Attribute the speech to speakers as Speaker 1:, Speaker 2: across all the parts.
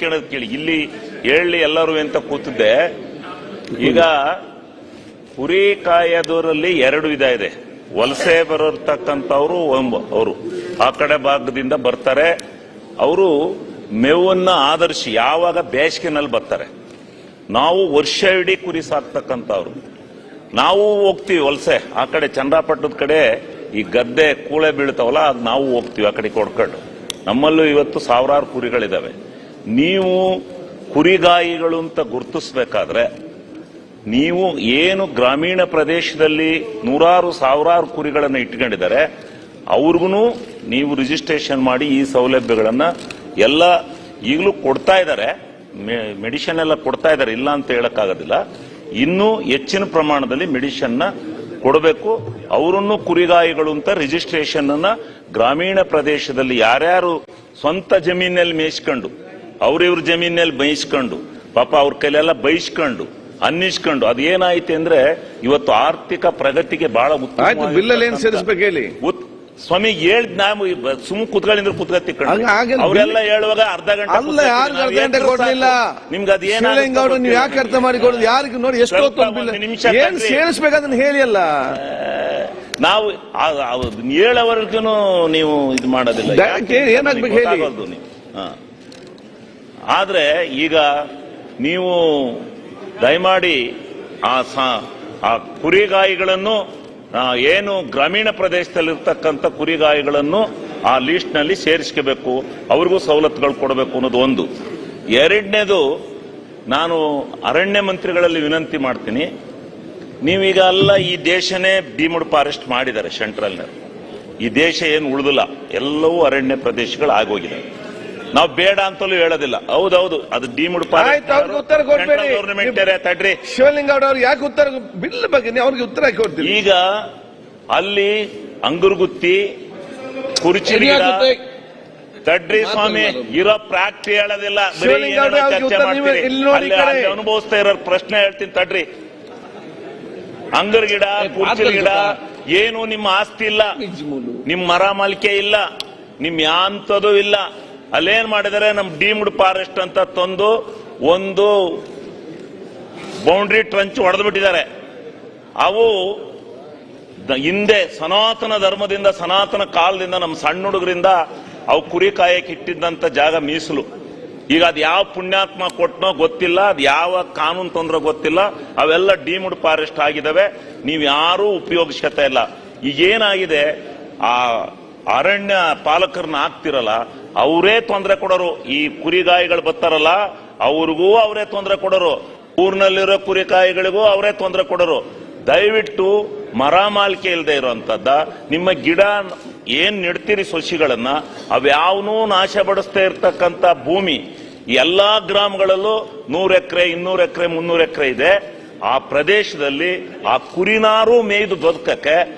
Speaker 1: ಕೇಳೋದ್ ಕೇಳಿ. ಇಲ್ಲಿ ಹೇಳಿ ಎಲ್ಲರೂ ಅಂತ ಕೂತಿದ್ದೆ. ಈಗ ಕುರಿ ಕಾಯದವರಲ್ಲಿ ಎರಡು ವಿಧ ಇದೆ. ವಲಸೆ ಬರತಕ್ಕಂಥವ್ರು ಅವರು. ಆ ಕಡೆ ಭಾಗದಿಂದ ಬರ್ತಾರೆ. ಅವರು ಮೇವನ್ನ ಆಧರಿಸಿ ಯಾವಾಗ ಬೇಸಿಗೆನಲ್ಲಿ ಬರ್ತಾರೆ. ನಾವು ವರ್ಷ ಇಡೀ ಕುರಿ ಸಾಕ್ತಕ್ಕಂಥವ್ರು. ನಾವು ಹೋಗ್ತೀವಿ ವಲಸೆ. ಆ ಕಡೆ ಚಂದ್ರಾಪಟ್ಟದ ಕಡೆ ಈ ಗದ್ದೆ ಕೂಳೆ ಬೀಳ್ತಾವಲ್ಲ, ಅದು ನಾವು ಹೋಗ್ತೀವಿ ಆ ಕಡೆ ಕೊಡ್ಕೊಂಡು. ನಮ್ಮಲ್ಲೂ ಇವತ್ತು ಸಾವಿರಾರು ಕುರಿಗಳಿದಾವೆ. ನೀವು ಕುರಿಗಾಯಿಗಳು ಅಂತ ಗುರುತಿಸಬೇಕಾದ್ರೆ, ನೀವು ಏನು ಗ್ರಾಮೀಣ ಪ್ರದೇಶದಲ್ಲಿ ನೂರಾರು, ಸಾವಿರಾರು ಕುರಿಗಳನ್ನು ಇಟ್ಕೊಂಡಿದ್ದಾರೆ ಅವ್ರಿಗೂ ನೀವು ರಿಜಿಸ್ಟ್ರೇಷನ್ ಮಾಡಿ ಈ ಸೌಲಭ್ಯಗಳನ್ನು ಎಲ್ಲ ಈಗಲೂ ಕೊಡ್ತಾ ಇದ್ದಾರೆ ಮೆಡಿಷನ್ ಎಲ್ಲ ಕೊಡ್ತಾ ಇದ್ದಾರೆ, ಇಲ್ಲ ಅಂತ ಹೇಳಕ್ಕಾಗೋದಿಲ್ಲ. ಇನ್ನೂ ಹೆಚ್ಚಿನ ಪ್ರಮಾಣದಲ್ಲಿ ಮೆಡಿಷನ್ನ ಕೊಡಬೇಕು. ಅವರನ್ನು ಕುರಿಗಾಯಿಗಳು ಅಂತ ರಿಜಿಸ್ಟ್ರೇಷನ್ ಗ್ರಾಮೀಣ ಪ್ರದೇಶದಲ್ಲಿ ಯಾರ್ಯಾರು ಸ್ವಂತ ಜಮೀನಲ್ಲಿ ಮೇಯಿಸ್ಕೊಂಡು ಅವ್ರಿವ್ರ ಜಮೀನಲ್ಲಿ ಬಯಸ್ಕೊಂಡು ಪಾಪ ಅವ್ರ ಕೈಲೆಲ್ಲ ಬಯಸ್ಕೊಂಡು ಅನ್ನಿಸ್ಕೊಂಡು ಅದೇನಾಯ್ತು ಅಂದ್ರೆ ಇವತ್ತು ಆರ್ಥಿಕ ಪ್ರಗತಿಗೆ ಬಹಳ
Speaker 2: ಉತ್ತಮ ಹೇಳಿ
Speaker 1: ಸ್ವಾಮಿ ಹೇಳ್ದ್ ನಾವು ಸುಮ್ ಕುತ್ಗಳಿಂದ ಕುತ್ಕತ್ತಿ ಅವರೆಲ್ಲ ಹೇಳುವಾಗ ಅರ್ಧ ಗಂಟೆ. ನಿಮ್ಗೆ ಅದು
Speaker 2: ಅವರು ನೀವು ಯಾಕೆ ಅರ್ಥ ಮಾಡಿಕೊಡೋದು ಯಾರಿಗೂ ನೋಡಿ ಎಷ್ಟು
Speaker 1: ನಿಮಿಷ.
Speaker 2: ಸೇರಿಸ್ಬೇಕಂತ ಹೇಳಿ ಅಲ್ಲ
Speaker 1: ನಾವು ಹೇಳೋವರೆಗೂ ನೀವು ಇದು ಮಾಡೋದಿಲ್ಲ?
Speaker 2: ಏನಾಗ್ಬೇಕು ಹೇಳಿ?
Speaker 1: ನೀವು. ಹಾ. ಆದ್ರೆ ಈಗ ನೀವು ದಯಮಾಡಿ ಆ ಆ ಕುರಿಗಾಯಿಗಳನ್ನು ಏನು ಗ್ರಾಮೀಣ ಪ್ರದೇಶದಲ್ಲಿರ್ತಕ್ಕಂಥ ಕುರಿಗಾಯಿಗಳನ್ನು ಆ ಲಿಸ್ಟ್ನಲ್ಲಿ ಸೇರಿಸ್ಕೋಬೇಕು, ಅವ್ರಿಗೂ ಸವಲತ್ತುಗಳು ಕೊಡಬೇಕು ಅನ್ನೋದು ಒಂದು. ಎರಡನೇದು, ನಾನು ಅರಣ್ಯ ಮಂತ್ರಿಗಳಲ್ಲಿ ವಿನಂತಿ ಮಾಡ್ತೀನಿ, ನೀವೀಗ ಅಲ್ಲ ಈ ದೇಶನೇ ಭೀಮುಡ್ ಫಾರೆಸ್ಟ್ ಮಾಡಿದ್ದಾರೆ ಸೆಂಟ್ರಲ್ನ ಈ ದೇಶ ಏನು ಉಳಿದಿಲ್ಲ, ಎಲ್ಲವೂ ಅರಣ್ಯ ಪ್ರದೇಶಗಳು ಆಗೋಗಿದೆ ನಾವು ಬೇಡ ಅಂತಲೂ ಹೇಳೋದಿಲ್ಲ. ಹೌದೌದು ಅದು ಡಿಮುಡ್
Speaker 2: ಆಯ್ತು, ಅವ್ರಿಗೆ ಉತ್ತರ ಕೊಡ್ಬೇಡಿ.
Speaker 1: ತಡ್ರಿ.
Speaker 2: ಶಿವಲಿಂಗ ಅವರು ಯಾಕೆ ಉತ್ತರ ಬಿಲ್ ಬಗ್ಗೆ ನೀವು ಅವ್ರಿಗೆ ಉತ್ತರ ಕೊಡ್ತೀವಿ
Speaker 1: ಈಗ ಅಲ್ಲಿ ಅಂಗುರ್ಗುತ್ತಿ ಕುರ್ಚಿ ತಡ್ರಿ ಸ್ವಾಮಿ ಇರೋ ಪ್ರಾಕ್ಟಿ ಹೇಳೋದಿಲ್ಲ. ಬರೀ
Speaker 2: ಶಿವಲಿಂಗ ಅವ್ರೆ,
Speaker 1: ಏನೇನೋ
Speaker 2: ಅವ್ರಿಗೆ
Speaker 1: ಚರ್ಚೆ
Speaker 2: ಉತ್ತರ ನೀವೇ
Speaker 1: ಮಾಡ್ತೀರಿ.
Speaker 2: ಇಲ್ಲಿ ನೋಡಿ
Speaker 1: ಅಲ್ಲಿ-
Speaker 2: ಕಡೆ.
Speaker 1: ಅಲ್ಲಿ ಅನುಭವಿಸ್ತಾ ಇರೋ ಪ್ರಶ್ನೆ ಹೇಳ್ತೀನಿ ತಡ್ರಿ. ಅಂಗರ್ ಗಿಡ ಕುರ್ಚಿ ಗಿಡ ಏನು ನಿಮ್ಮ ಆಸ್ತಿ ಇಲ್ಲ. ನಿಮ್ ಮರ ಮಾಲಿಕೆ ಇಲ್ಲ. ನಿಮ್ ಯಾಂತದೂ ಇಲ್ಲ. ಅಲ್ಲೇನ್ ಮಾಡಿದರೆ ನಮ್ ಡೀಮ್ಡ್ ಫಾರೆಸ್ಟ್ ಅಂತ ತಂದು ಒಂದು ಬೌಂಡ್ರಿ ಟ್ರಂಚ್ ಹೊಡೆದು ಬಿಟ್ಟಿದ್ದಾರೆ ಅವು ಹಿಂದೆ ಸನಾತನ ಧರ್ಮದಿಂದ, ಸನಾತನ ಕಾಲದಿಂದ ನಮ್ಮ ಸಣ್ಣ ಹುಡುಗರಿಂದ ಅವು ಕುರಿ ಕಾಯಕ್ಕೆ ಇಟ್ಟಿದ್ದಂಥ ಜಾಗ ಮೀಸಲು. ಈಗ ಅದು ಯಾವ ಪುಣ್ಯಾತ್ಮ ಕೊಟ್ಟನೋ ಗೊತ್ತಿಲ್ಲ, ಅದು ಯಾವ ಕಾನೂನು ತೊಂದರೆ ಗೊತ್ತಿಲ್ಲ, ಅವೆಲ್ಲ ಡೀಮ್ಡ್ ಫಾರೆಸ್ಟ್ ಆಗಿದ್ದಾವೆ ನೀವು ಯಾರೂ ಉಪಯೋಗಿಸ್ಕೊತಾ ಇಲ್ಲ. ಈಗ ಏನಾಗಿದೆ ಆ ಅರಣ್ಯ ಪಾಲಕರನ್ನ ಹಾಕ್ತಿರಲ್ಲ ಅವರೇ ತೊಂದರೆ ಕೊಡೋರು. ಈ ಕುರಿಗಾಯಿಗಳು ಬರ್ತಾರಲ್ಲ, ಅವ್ರಿಗೂ ಅವರೇ ತೊಂದರೆ ಕೊಡೋರು. ಊರಿನಲ್ಲಿರೋ ಕುರಿಕಾಯಿಗಳಿಗೂ ಅವರೇ ತೊಂದರೆ ಕೊಡೋರು. ದಯವಿಟ್ಟು ಮರ ಮಾಲಿಕೆ ಇಲ್ಲದೆ ಇರುವಂತದ್ದ ನಿಮ್ಮ ಗಿಡ ಏನ್ ನೆಡ್ತೀರಿ ಸಸಿಗಳನ್ನ, ಅವ್ಯಾವನೂ ನಾಶ ಪಡಿಸ್ತಾ ಇರ್ತಕ್ಕಂಥ ಭೂಮಿ, ಎಲ್ಲಾ ಗ್ರಾಮಗಳಲ್ಲೂ ನೂರ ಎಕರೆ, ಇನ್ನೂರು ಎಕರೆ, ಮುನ್ನೂರು ಎಕರೆ ಇದೆ. ಆ ಪ್ರದೇಶದಲ್ಲಿ ಆ ಕುರಿನಾರು ಮೇಯ್ದು ಬದುಕಕ್ಕೆ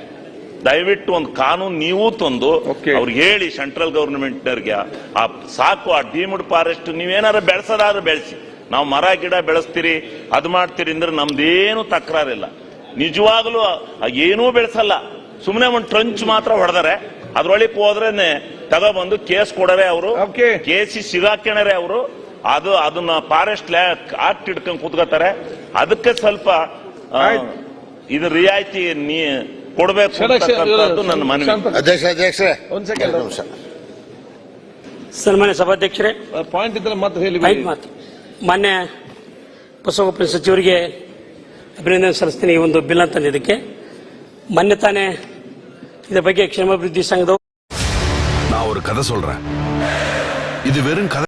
Speaker 1: ದಯವಿಟ್ಟು ಒಂದು ಕಾನೂನು ನೀವು ತಂದು. ಅವ್ರಿಗೆ ಹೇಳಿ ಸೆಂಟ್ರಲ್ ಗವರ್ನಮೆಂಟ್ನವ್ರಿಗೆ ಆ ಸಾಕು ಆ ಡೀಮ್ಡ್ ಫಾರೆಸ್ಟ್ ನೀವೇನಾದ್ರು ಬೆಳೆಸೋದಾದ್ರೆ ಬೆಳೆಸಿ ನಾವು ಮರ ಗಿಡ ಬೆಳೆಸ್ತೀರಿ ಅದು ಮಾಡ್ತೀರಿ ಅಂದ್ರೆ ನಮ್ದೇನು ತಕರಾರಿಲ್ಲ ನಿಜವಾಗ್ಲೂ ಏನೂ ಬೆಳೆಸಲ್ಲ ಸುಮ್ಮನೆ ಒಂದು ಟ್ರಂಚ್ ಮಾತ್ರ ಹೊಡೆದಾರೆ ಅದ್ರೊಳಗೆ ಹೋದ್ರೇನೆ ತಗೊಬಂದು ಕೇಸ್ ಕೊಡರೆ ಅವರು. ಕೇಸಿ ಸಿಗಾಕ್ಯಣರೆ ಅವರು ಅದು ಅದನ್ನ ಫಾರೆಸ್ಟ್ ಆಕ್ಟ್ ಹಿಡ್ಕೊಂಡು ಕೂತ್ಕೋತಾರೆ ಅದಕ್ಕೆ ಸ್ವಲ್ಪ. ಇದು ರಿಯಾಯಿತಿ ನೀ ಕೊಡಬೇಕು ಅಂತಕ್ಕಂಥದ್ದು ನನ್ನ ಮನವಿ
Speaker 3: ಅಧ್ಯಕ್ಷ ಅಧ್ಯಕ್ಷರೇ
Speaker 2: ಒಂದ್ ಸೆಕೆಂಡ್
Speaker 3: ಎರಡು ನಿಮಿಷ
Speaker 4: ಸನ್ಮಾನ್ಯ ಸಭಾಧ್ಯಕ್ಷರೇ
Speaker 2: ಪಾಯಿಂಟ್ ಇದ್ರೆ ಮತ್ತೆ ಹೇಳಿ
Speaker 4: ಐದು ಮಾತು ಮಾನ್ಯ ಬಸವಪ್ಪ ಸಚಿವರಿಗೆ ಅಭಿನಂದನೆ ಸಲ್ಲಿಸ್ತೀನಿ ಈ ಒಂದು ಬಿಲ್ ತಂದಿದ್ದಕ್ಕೆ ಮೊನ್ನೆ ತಾನೇ ಇದರ ಬಗ್ಗೆ ಕ್ಷೇಮಾಭಿವೃದ್ಧಿ ಸಂಘದವರು
Speaker 5: நான் ஒரு கதை சொல்றேன் இது வெறும் கதை